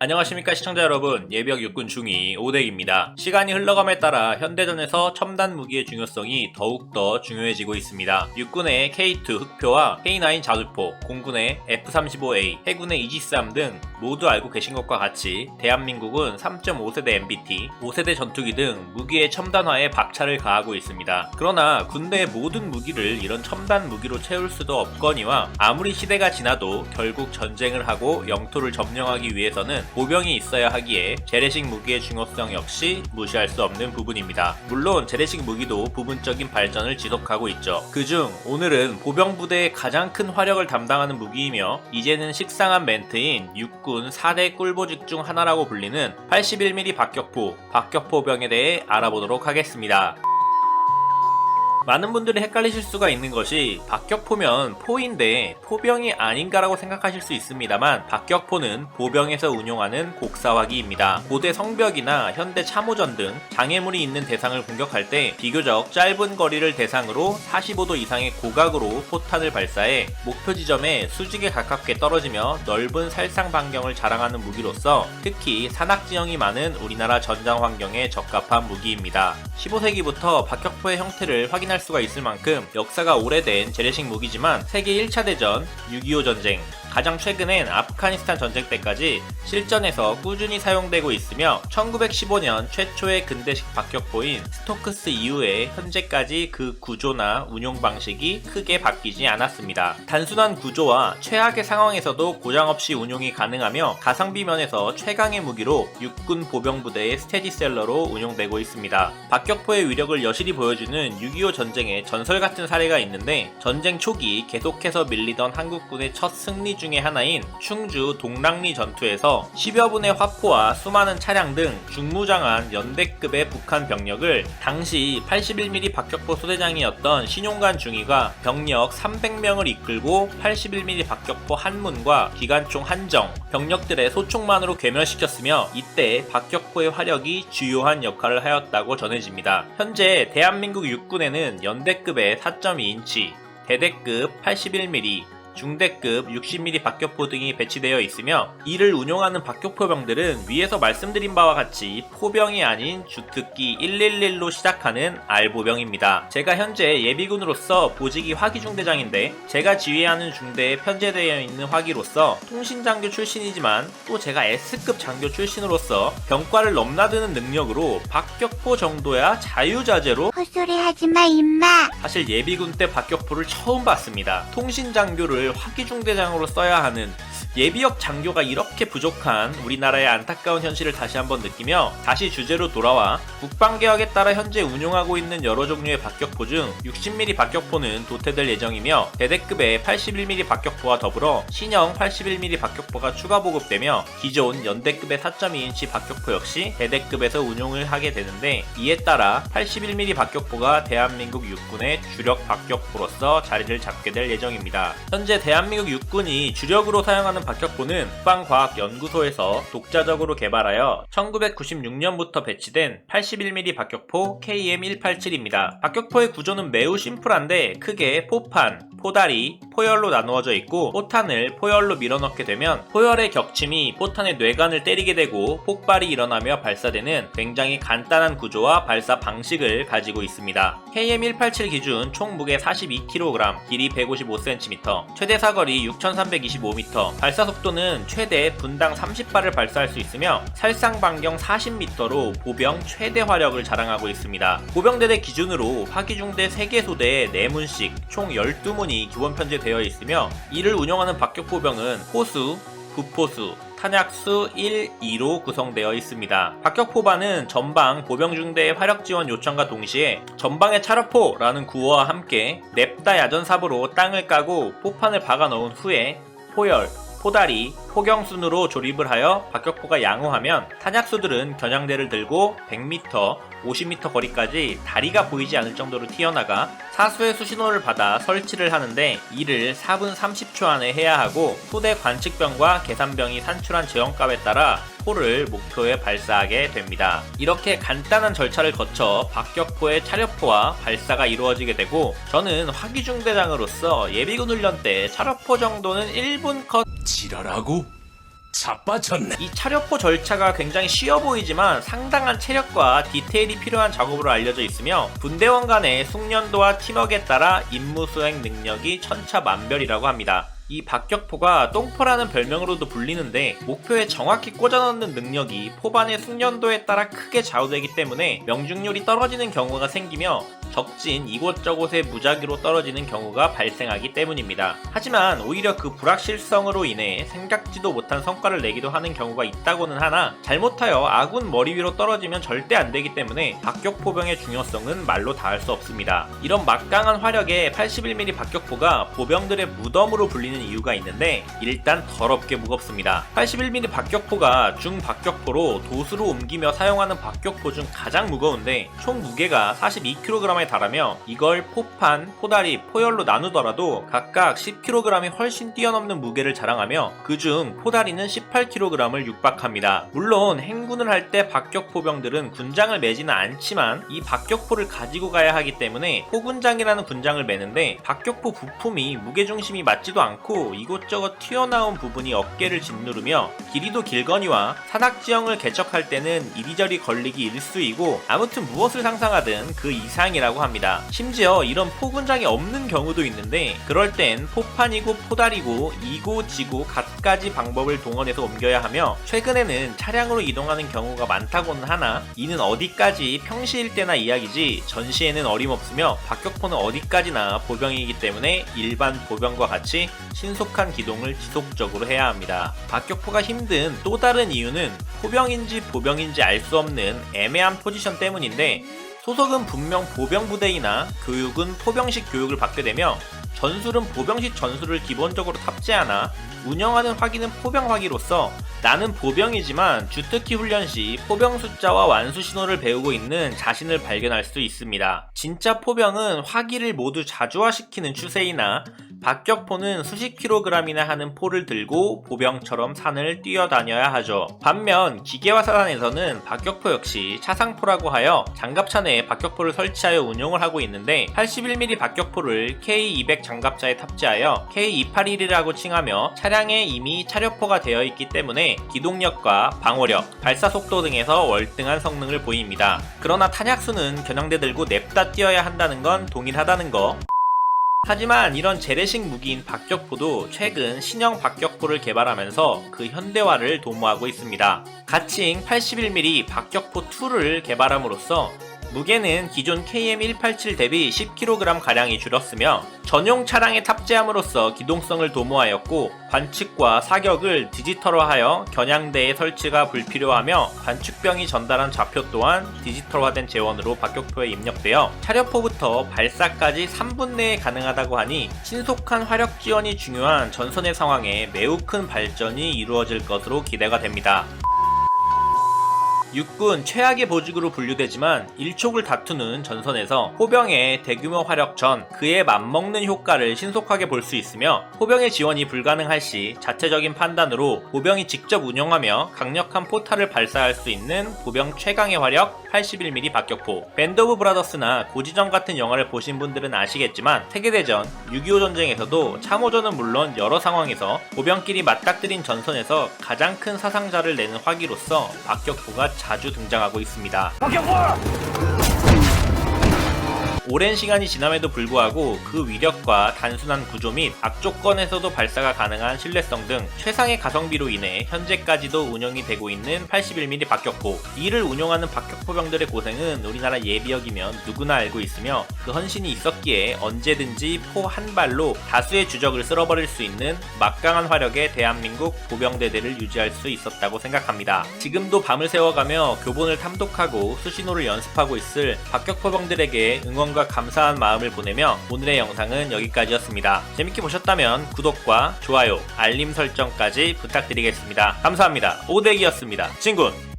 안녕하십니까 시청자 여러분 예비역 육군 중위 오덱입니다. 시간이 흘러감에 따라 현대전에서 첨단 무기의 중요성이 더욱더 중요해지고 있습니다. 육군의 K2 흑표와 K9 자주포, 공군의 F-35A, 해군의 이지스함 등 모두 알고 계신 것과 같이 대한민국은 3.5세대 MBT, 5세대 전투기 등 무기의 첨단화에 박차를 가하고 있습니다. 그러나 군대의 모든 무기를 이런 첨단 무기로 채울 수도 없거니와 아무리 시대가 지나도 결국 전쟁을 하고 영토를 점령하기 위해서는 보병이 있어야 하기에 재래식 무기의 중요성 역시 무시할 수 없는 부분입니다. 물론 재래식 무기도 부분적인 발전을 지속하고 있죠. 그중 오늘은 보병 부대의 가장 큰 화력을 담당하는 무기이며 이제는 식상한 멘트인 육군 4대 꿀보직 중 하나라고 불리는 81mm 박격포, 박격포병에 대해 알아보도록 하겠습니다. 많은 분들이 헷갈리실 수가 있는 것이 박격포면 포인데 포병이 아닌가라고 생각하실 수 있습니다만 박격포는 보병에서 운용하는 곡사화기입니다. 고대 성벽이나 현대 참호전 등 장애물이 있는 대상을 공격할 때 비교적 짧은 거리를 대상으로 45도 이상의 고각으로 포탄을 발사해 목표 지점에 수직에 가깝게 떨어지며 넓은 살상 반경을 자랑하는 무기로서 특히 산악 지형이 많은 우리나라 전장 환경에 적합한 무기입니다. 15세기부터 박격포의 형태를 확인할 수가 있을 만큼 역사가 오래된 재래식 무기지만 세계 1차 대전, 6.25 전쟁, 가장 최근엔 아프가니스탄 전쟁 때까지 실전에서 꾸준히 사용되고 있으며 1915년 최초의 근대식 박격포인 스토크스 이후에 현재까지 그 구조나 운용 방식이 크게 바뀌지 않았습니다. 단순한 구조와 최악의 상황에서도 고장 없이 운용이 가능하며 가성비 면에서 최강의 무기로 육군 보병부대의 스테디셀러로 운용되고 있습니다. 박격포의 위력을 여실히 보여주는 6.25 전쟁 의 전설 같은 사례가 있는데 전쟁 초기 계속해서 밀리던 한국군의 첫 승리 중의 하나인 충주 동랑리 전투에서 10여 분의 화포와 수많은 차량 등 중무장한 연대급의 북한 병력을 당시 81mm 박격포 소대장이었던 신용관 중위가 병력 300명을 이끌고 81mm 박격포 한문과 기관총 한정, 병력들의 소총만으로 괴멸시켰으며 이때 박격포의 화력이 주요한 역할을 하였다고 전해집니다. 현재 대한민국 육군에는 연대급의 4.2인치, 대대급 81mm, 중대급 60mm 박격포 등이 배치되어 있으며 이를 운용하는 박격포병들은 위에서 말씀드린 바와 같이 포병이 아닌 주특기 111로 시작하는 R보병입니다. 제가 현재 예비군으로서 보직이 화기 중대장인데 제가 지휘하는 중대에 편제되어 있는 화기로서 통신장교 출신이지만 또 제가 S급 장교 출신으로서 병과를 넘나드는 능력으로 박격포 정도야 자유자재로 헛소리 하지 마, 임마. 사실 예비군 때 박격포를 처음 봤습니다. 통신 장교를 화기중대장으로 써야 하는 예비역 장교가 이렇게 부족한 우리나라의 안타까운 현실을 다시 한번 느끼며 다시 주제로 돌아와 국방개혁에 따라 현재 운용하고 있는 여러 종류의 박격포 중 60mm 박격포는 도태될 예정이며 대대급의 81mm 박격포와 더불어 신형 81mm 박격포가 추가 보급되며 기존 연대급의 4.2인치 박격포 역시 대대급에서 운용을 하게 되는데 이에 따라 81mm 박격포가 대한민국 육군의 주력 박격포로서 자리를 잡게 될 예정입니다. 현재 대한민국 육군이 주력으로 사용하는 박격포는 국방과학연구소에서 독자적으로 개발하여 1996년부터 배치된 81mm 박격포 KM187입니다. 박격포의 구조는 매우 심플한데 크게 포판, 포다리, 포열로 나누어져 있고 포탄을 포열로 밀어넣게 되면 포열의 격침이 포탄의 뇌관을 때리게 되고 폭발이 일어나며 발사되는 굉장히 간단한 구조와 발사 방식을 가지고 있습니다. KM187 기준 총 무게 42kg, 길이 155cm, 최대 사거리 6325m, 발사 속도는 최대 분당 30발을 발사할 수 있으며 살상 반경 40m로 보병 최대 화력을 자랑하고 있습니다. 보병대대 기준으로 화기중대 3개 소대에 4문씩 총 12문 이 기본 편제되어 있으며 이를 운영하는 박격포병은 호수, 부포수, 탄약수 1, 2로 구성되어 있습니다. 박격포반은 전방 보병중대의 화력 지원 요청과 동시에 전방의 차력포라는 구호와 함께 냅다 야전삽으로 땅을 까고 포판을 박아 넣은 후에 포열, 포다리, 포경 순으로 조립을 하여 박격포가 양호하면 탄약수들은 겨냥대를 들고 100m, 50m 거리까지 다리가 보이지 않을 정도로 튀어나가 사수의 수신호를 받아 설치를 하는데 이를 4분 30초 안에 해야 하고 소대 관측병과 계산병이 산출한 제원값에 따라 포를 목표에 발사하게 됩니다. 이렇게 간단한 절차를 거쳐 박격포의 차력포와 발사가 이루어지게 되고 저는 화기중대장으로서 예비군 훈련 때 차력포 정도는 1분 컷 지랄하고 자빠졌네. 이 차력포 절차가 굉장히 쉬워 보이지만 상당한 체력과 디테일이 필요한 작업으로 알려져 있으며 분대원 간의 숙련도와 팀워크에 따라 임무 수행 능력이 천차만별이라고 합니다. 이 박격포가 똥포라는 별명으로도 불리는데 목표에 정확히 꽂아넣는 능력이 포반의 숙련도에 따라 크게 좌우되기 때문에 명중률이 떨어지는 경우가 생기며 적진 이곳저곳에 무작위로 떨어지는 경우가 발생하기 때문입니다. 하지만 오히려 그 불확실성으로 인해 생각지도 못한 성과를 내기도 하는 경우가 있다고는 하나 잘못하여 아군 머리 위로 떨어지면 절대 안 되기 때문에 박격포병의 중요성은 말로 다할 수 없습니다. 이런 막강한 화력의 81mm 박격포가 보병들의 무덤으로 불리는 이유가 있는데 일단 더럽게 무겁습니다. 81mm 박격포가 중박격포로 도수로 옮기며 사용하는 박격포 중 가장 무거운데 총 무게가 42kg 에 달하며 이걸 포판, 포다리, 포열로 나누더라도 각각 10kg이 훨씬 뛰어넘는 무게를 자랑하며 그중 포다리는 18kg을 육박합니다. 물론 행군을 할 때 박격포병들은 군장을 매지는 않지만 이 박격포를 가지고 가야 하기 때문에 포군장이라는 군장을 매는데 박격포 부품이 무게중심이 맞지도 않고 이곳저곳 튀어나온 부분이 어깨를 짓누르며 길이도 길거니와 산악지형을 개척할 때는 이리저리 걸리기 일쑤이고 아무튼 무엇을 상상하든 그 이상이라 고 합니다. 심지어 이런 포군장이 없는 경우도 있는데 그럴 땐 포판이고 포다리고 이고 지고 갖가지 방법을 동원해서 옮겨야 하며 최근에는 차량으로 이동하는 경우가 많다고는 하나 이는 어디까지 평시일 때나 이야기지 전시에는 어림없으며 박격포는 어디까지나 보병이기 때문에 일반 보병과 같이 신속한 기동을 지속적으로 해야 합니다. 박격포가 힘든 또 다른 이유는 포병인지 보병인지 알 수 없는 애매한 포지션 때문인데 소속은 분명 보병 부대이나 교육은 포병식 교육을 받게 되며 전술은 보병식 전술을 기본적으로 탑재하나 운영하는 화기는 포병 화기로서 나는 보병이지만 주특기 훈련 시 포병 숫자와 완수 신호를 배우고 있는 자신을 발견할 수 있습니다. 진짜 포병은 화기를 모두 자주화시키는 추세이나 박격포는 수십 킬로그램이나 하는 포를 들고 보병처럼 산을 뛰어다녀야 하죠. 반면 기계화 사단에서는 박격포 역시 차상포라고 하여 장갑차 내에 박격포를 설치하여 운용을 하고 있는데 81mm 박격포를 K200 장갑차에 탑재하여 K281이라고 칭하며 차량에 이미 차력포가 되어 있기 때문에 기동력과 방어력, 발사 속도 등에서 월등한 성능을 보입니다. 그러나 탄약수는 겨냥대 들고 냅다 뛰어야 한다는 건 동일하다는 거. 하지만 이런 재래식 무기인 박격포도 최근 신형 박격포를 개발하면서 그 현대화를 도모하고 있습니다. 가칭 81mm 박격포 2를 개발함으로써 무게는 기존 KM187 대비 10kg 가량이 줄었으며 전용 차량에 탑재함으로써 기동성을 도모하였고 관측과 사격을 디지털화하여 겨냥대에 설치가 불필요하며 관측병이 전달한 좌표 또한 디지털화된 재원으로 박격포에 입력되어 차력포부터 발사까지 3분 내에 가능하다고 하니 신속한 화력 지원이 중요한 전선의 상황에 매우 큰 발전이 이루어질 것으로 기대가 됩니다. 육군 최악의 보직으로 분류되지만 일촉을 다투는 전선에서 포병의 대규모 화력 전 그에 맞먹는 효과를 신속하게 볼 수 있으며 포병의 지원이 불가능할 시 자체적인 판단으로 포병이 직접 운영하며 강력한 포탈을 발사할 수 있는 포병 최강의 화력 81mm 박격포 밴드 오브 브라더스나 고지전 같은 영화를 보신 분들은 아시겠지만 세계대전 6.25 전쟁에서도 참호전은 물론 여러 상황에서 보병끼리 맞닥뜨린 전선에서 가장 큰 사상자를 내는 화기로서 박격포가 자주 등장하고 있습니다. 오랜 시간이 지남에도 불구하고 그 위력과 단순한 구조 및 악조건에서도 발사가 가능한 신뢰성 등 최상의 가성비로 인해 현재까지도 운영이 되고 있는 81mm 박격포. 이를 운용하는 박격포병들의 고생은 우리나라 예비역이면 누구나 알고 있으며 그 헌신이 있었기에 언제든지 포 한 발로 다수의 주적을 쓸어버릴 수 있는 막강한 화력의 대한민국 보병대대를 유지할 수 있었다고 생각합니다. 지금도 밤을 새워가며 교본을 탐독하고 수신호를 연습하고 있을 박격포병들에게 응원과 감사한 마음을 보내며 오늘의 영상은 여기까지였습니다. 재밌게 보셨다면 구독과 좋아요, 알림 설정까지 부탁드리겠습니다. 감사합니다. 오대기였습니다. 친군